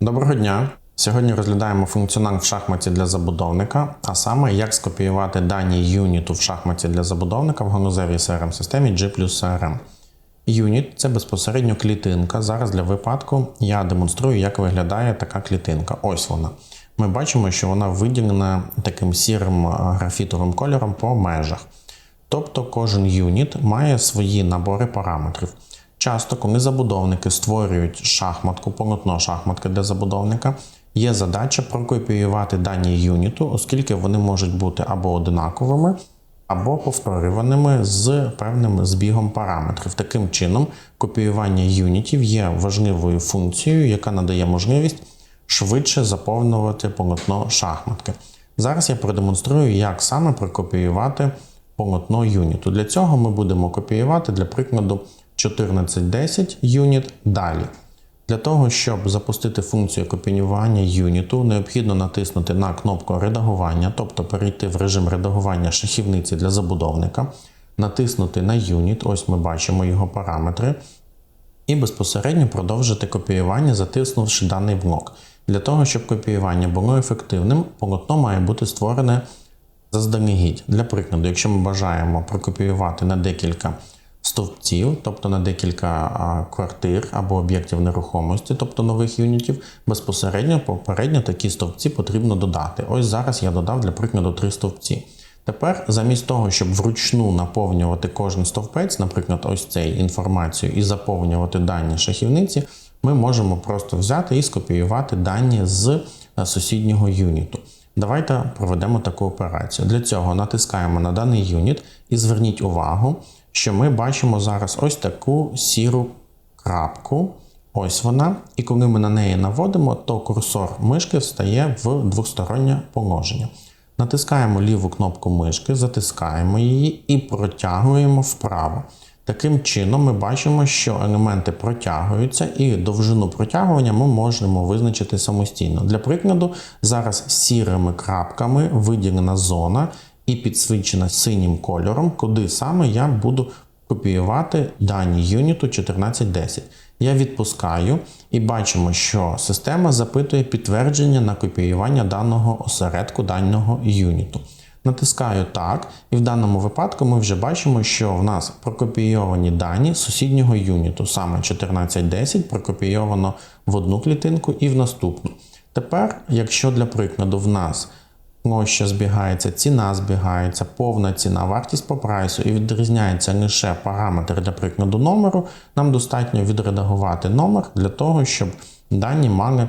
Доброго дня! Сьогодні розглядаємо функціонал в шахматі для забудовника, а саме як скопіювати дані юніту в шахматі для забудовника в ганузевій crm системі G CRM. Юніт це безпосередньо клітинка. Зараз для випадку я демонструю, як виглядає така клітинка. Ось вона. Ми бачимо, що вона виділена таким сірим графітовим кольором по межах. Тобто кожен юніт має свої набори параметрів. Часто, коли забудовники створюють шахматку, полотно шахматки для забудовника, є задача прокопіювати дані юніту, оскільки вони можуть бути або одинаковими, або повторюваними з певним збігом параметрів. Таким чином, копіювання юнітів є важливою функцією, яка надає можливість швидше заповнювати полотно шахматки. Зараз я продемонструю, як саме прокопіювати полотно юніту. Для цього ми будемо копіювати, для прикладу, 1410 юніт далі. Для того, щоб запустити функцію копіювання юніту, необхідно натиснути на кнопку редагування, тобто перейти в режим редагування шахівниці для забудовника, натиснути на юніт, ось ми бачимо його параметри, і безпосередньо продовжити копіювання, затиснувши даний блок. Для того, щоб копіювання було ефективним, полотно має бути створене заздалегідь. Для прикладу, якщо ми бажаємо прокопіювати на декілька стовпців, тобто на декілька квартир або об'єктів нерухомості, тобто нових юнітів, безпосередньо попередньо такі стовпці потрібно додати. Ось зараз я додав для прикладу три стовпці. Тепер, замість того, щоб вручну наповнювати кожен стовпець, наприклад, ось цей інформацію, і заповнювати дані шахівниці, ми можемо просто взяти і скопіювати дані з е, сусіднього юніту. Давайте проведемо таку операцію. Для цього натискаємо на даний юніт і зверніть увагу, що ми бачимо зараз ось таку сіру крапку. Ось вона. І коли ми на неї наводимо, то курсор мишки встає в двостороннє положення. Натискаємо ліву кнопку мишки, затискаємо її і протягуємо вправо. Таким чином, ми бачимо, що елементи протягуються, і довжину протягування ми можемо визначити самостійно. Для прикладу, зараз сірими крапками виділена зона і підсвічена синім кольором, куди саме я буду копіювати дані юніту 1410. Я відпускаю і бачимо, що система запитує підтвердження на копіювання даного осередку даного юніту. Натискаю так, і в даному випадку ми вже бачимо, що в нас прокопійовані дані сусіднього юніту, саме 1410 прокопійовано в одну клітинку і в наступну. Тепер, якщо для прикладу в нас площа збігається, ціна збігається, повна ціна, вартість по прайсу і відрізняється лише параметр для прикладу номеру, нам достатньо відредагувати номер для того, щоб дані мали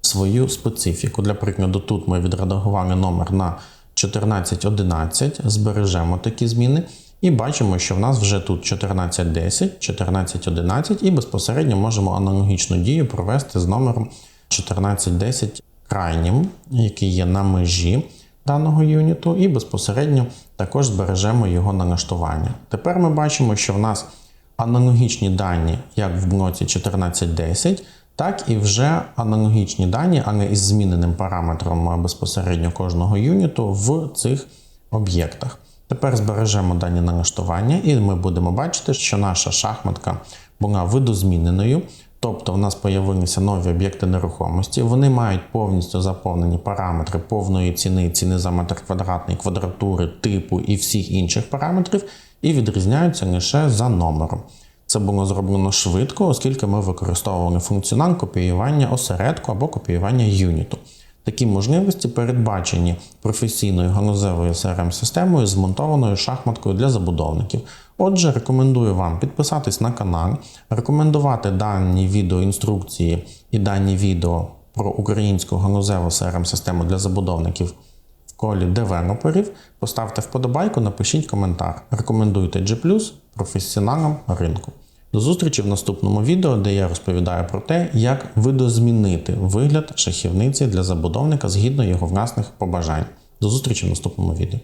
свою специфіку. Для прикладу, тут ми відредагували номер на 1411, збережемо такі зміни. І бачимо, що в нас вже тут 1410, 1411, і безпосередньо можемо аналогічну дію провести з номером 1410 крайнім, який є на межі даного юніту, і безпосередньо також збережемо його налаштування. Тепер ми бачимо, що в нас аналогічні дані, як в блоці 1410, так і вже аналогічні дані, але із зміненим параметром безпосередньо кожного юніту в цих об'єктах. Тепер збережемо дані налаштування, і ми будемо бачити, що наша шахматка була видозміненою. Тобто у нас появилися нові об'єкти нерухомості. Вони мають повністю заповнені параметри повної ціни, ціни за метр квадратний, квадратури, типу і всіх інших параметрів, і відрізняються лише за номером. Це було зроблено швидко, оскільки ми використовували функціонал копіювання осередку або копіювання юніту. Такі можливості передбачені професійною ганузевою crm системою змонтованою шахматкою для забудовників. Отже, рекомендую вам підписатись на канал, рекомендувати дані відеоінструкції і дані відео про українську ганузеву crm систему для забудовників в колі девелоперів. Поставте вподобайку, напишіть коментар. Рекомендуйте G+, професіоналам ринку. До зустрічі в наступному відео, де я розповідаю про те, як видозмінити вигляд шахівниці для забудовника згідно його власних побажань. До зустрічі в наступному відео.